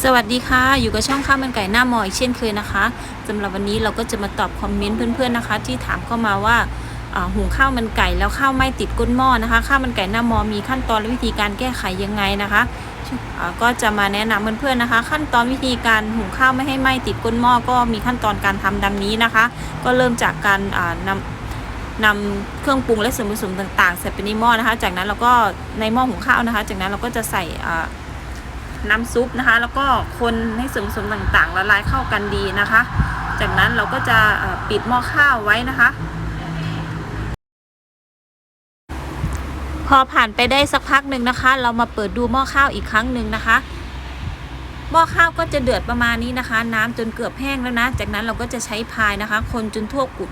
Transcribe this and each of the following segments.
สวัสดีค่ะ อยู่กับช่องข้าวมันไก่หน้าหมออีกเช่นเคยนะคะสำหรับวันนี้เราก็จะมาตอบคอมเมนต์เพื่อนๆนะคะ ที่ถามเข้ามาว่าหุงข้าวมันไก่แล้วข้าวไม่ติดก้นหม้อนะคะ ข้าวมันไก่หน้าหมอมีขั้นตอนและวิธีการแก้ไขยังไงนะคะก็จะมาแนะนำเพื่อนๆนะคะ ขั้นตอนวิธีการหุงข้าวไม่ให้ไหม้ติดก้นหม้อก็มีขั้นตอนการทำดังนี้นะคะ ก็เริ่มจากการอ่านำนำเครื่องปรุงและส่วนผสมต่างๆใส่ไปในหม้อนะคะ จากนั้นเราก็ในหม้อหุงข้าวนะคะ จากนั้นเราก็จะใส่ น้ำซุปนะคะ แล้วก็คนให้ส่วนผสมต่างๆละลายเข้ากันดีนะคะ จากนั้นเราก็จะปิดหม้อข้าวไว้นะคะ พอผ่านไปได้สักพักหนึ่งนะคะ เรามาเปิดดูหม้อข้าวอีกครั้งหนึ่งนะคะหม้อข้าวก็จะเดือดประมาณนี้นะคะ น้ำจนเกือบแห้งแล้วนะ จากนั้นเราก็จะใช้พายนะคะ คนจนทั่วกุด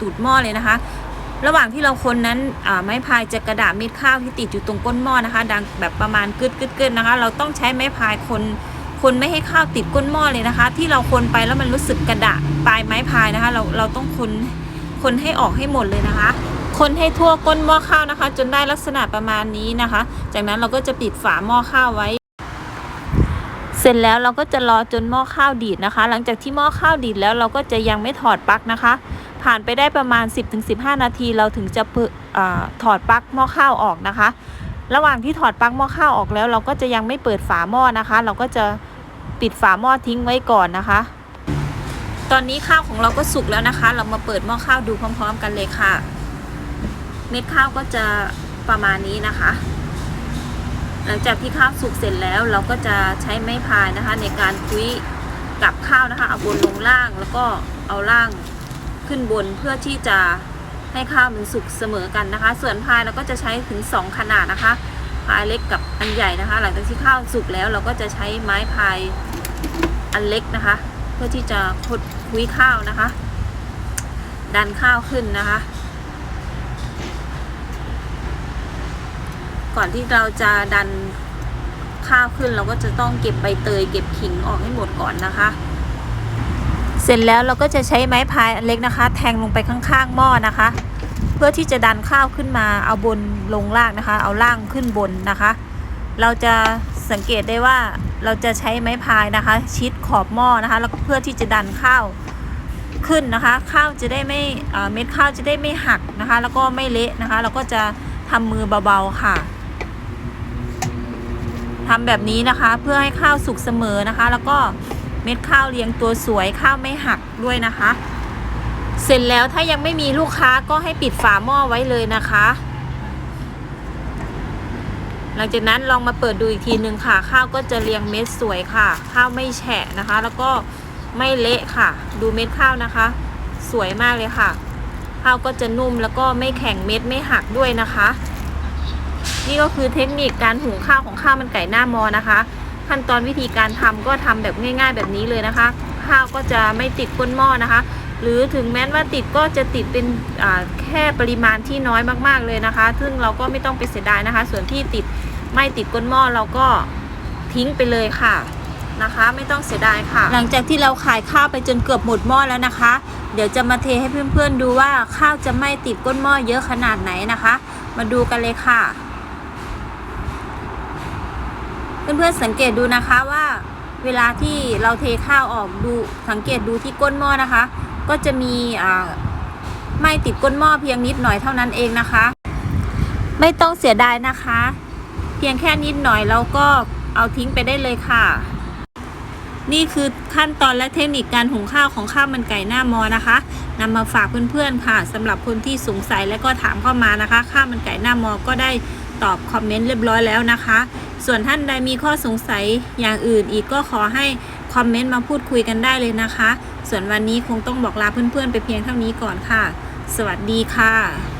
ตูดหม้อเลยนะคะ ระหว่างที่เราคนนั้นไม้พายจะกระดาษม็ดข้าวที่ติดอยู่ตรงก้นหม้อนะคะ ดังแบบประมาณกึดกึดกึดนะคะ เราต้องใช้ไม้พายคนคนไม่ให้ข้าวติดก้นหม้อเลยนะคะ ที่เราคนไปแล้วมันรู้สึกกระดาษปลายไม้พายนะคะ เราเราต้องคนคนให้ออกให้หมดเลยนะคะ คนให้ทั่วก้นหม้อข้าวนะคะ จนได้ลักษณะประมาณนี้นะคะ จากนั้นเราก็จะปิดฝาหม้อข้าวไว้ เสร็จแล้วเราก็จะรอจนหม้อข้าวดีดนะคะ หลังจากที่หม้อข้าวดีดแล้วเราก็จะยังไม่ถอดปลั๊กนะคะ ผ่านไปได้ประมาณ 10-15 นาที เราถึงจะอถอดปลั๊กหม้อข้าวออกนะคะ ระหว่างที่ถอดปลั๊กหม้อข้าวออกแล้ว เราก็จะยังไม่เปิดฝาหม้อนะคะ เราก็จะปิดฝาหม้อทิ้งไว้ก่อนนะคะ ตอนนี้ข้าวของเราก็สุกแล้วนะคะ เรามาเปิดหม้อข้าวดูพร้อม ๆ กันเลยค่ะ เม็ดข้าวก็จะประมาณนี้นะคะ หลังจากที่ข้าวสุกเสร็จแล้ว เราก็จะใช้ไม้พายนะคะ ในการคุยกับข้าวนะคะ เอาบนลงล่างแล้วก็เอาล่าง ขึ้นบนเพื่อที่จะให้ข้าวมันสุกเสมอกันนะคะ ส่วนพายเราก็จะใช้ถึง 2 ขนาดนะคะ พายเล็กกับอันใหญ่นะคะ หลังจากที่ข้าวสุกแล้วเราก็จะใช้ไม้พายอันเล็กนะคะ เพื่อที่จะคดคุยข้าวนะคะ ดันข้าวขึ้นนะคะ ก่อนที่เราจะดันข้าวขึ้นเราก็จะต้องเก็บใบเตยเก็บขิงออกให้หมดก่อนนะคะ ร็จแล้วเราก็จะใช้ไม้พายอันเล็กนะคะ แทงลงไปข้างๆหม้อนะคะ เพื่อที่จะดันข้าวขึ้นมาเอาบนลงล่างนะคะ เอาล่างขึ้นบนนะคะ เราจะสังเกตได้ว่าเราจะใช้ไม้พายนะคะ ชิดขอบหม้อนะคะ แล้วเพื่อที่จะดันข้าวขึ้นนะคะ ข้าวจะได้ไม่เอ่อเม็ดข้าวจะได้ไม่หักนะคะ แล้วก็ไม่เละนะคะ เราก็จะทำมือเบาๆค่ะทำแบบนี้นะคะเพื่อให้ข้าวสุกเสมอนะคะ แล้วก็ เม็ดข้าวเรียงตัวสวยข้าวไม่หักด้วยนะคะ เสร็จแล้วถ้ายังไม่มีลูกค้าก็ให้ปิดฝาหม้อไว้เลยนะคะ หลังจากนั้นลองมาเปิดดูอีกทีหนึ่งค่ะ ข้าวก็จะเรียงเม็ดสวยค่ะ ข้าวไม่แฉะนะคะ แล้วก็ไม่เละค่ะ ดูเม็ดข้าวนะคะ สวยมากเลยค่ะ ข้าวก็จะนุ่มแล้วก็ไม่แข็งเม็ดไม่หักด้วยนะคะ นี่ก็คือเทคนิคการหุงข้าวของข้าวมันไก่หน้ามอนะคะ ขั้นตอนวิธีการทำก็ทำแบบง่าย ๆ แบบนี้เลยนะคะ ข้าวก็จะไม่ติดก้นหม้อนะคะ หรือถึงแม้ว่าติดก็จะติดเป็นแค่ปริมาณที่น้อยมากๆเลยนะคะ ซึ่งเราก็ไม่ต้องไปเสียดายนะคะ ส่วนที่ติดไม่ติดก้นหม้อเราก็ทิ้งไปเลยค่ะนะคะไม่ต้องเสียดายค่ะ หลังจากที่เราขายข้าวไปจนเกือบหมดหม้อแล้วนะคะ เดี๋ยวจะมาเทให้เพื่อนๆดูว่าข้าวจะไม่ติดก้นหม้อเยอะขนาดไหนนะคะ มาดูกันเลยค่ะ เพื่อนๆสังเกตดูนะคะว่าเวลาที่เราเทข้าวออกดูสังเกตดูที่ก้นหม้อนะคะ ก็จะมีอ่าไม่ติดก้นหม้อเพียงนิดหน่อยเท่านั้นเองนะคะ ไม่ต้องเสียดายนะคะ เพียงแค่นิดหน่อยเราก็เอาทิ้งไปได้เลยค่ะ นี่คือขั้นตอนและเทคนิคการหุงข้าวของข้าวมันไก่หน้ามอนะคะนำมาฝากเพื่อนๆค่ะสำหรับคนที่สงสัยและก็ถามเข้ามานะคะ ข้าวมันไก่หน้ามอก็ได้ตอบคอมเมนต์เรียบร้อยแล้วนะคะ ส่วนท่านใดมีข้อสงสัยอย่างอื่นอีกก็ขอให้คอมเมนต์มาพูดคุยกันได้เลยนะคะ ส่วนวันนี้คงต้องบอกลาเพื่อนๆ ไปเพียงเท่านี้ก่อนค่ะ สวัสดีค่ะ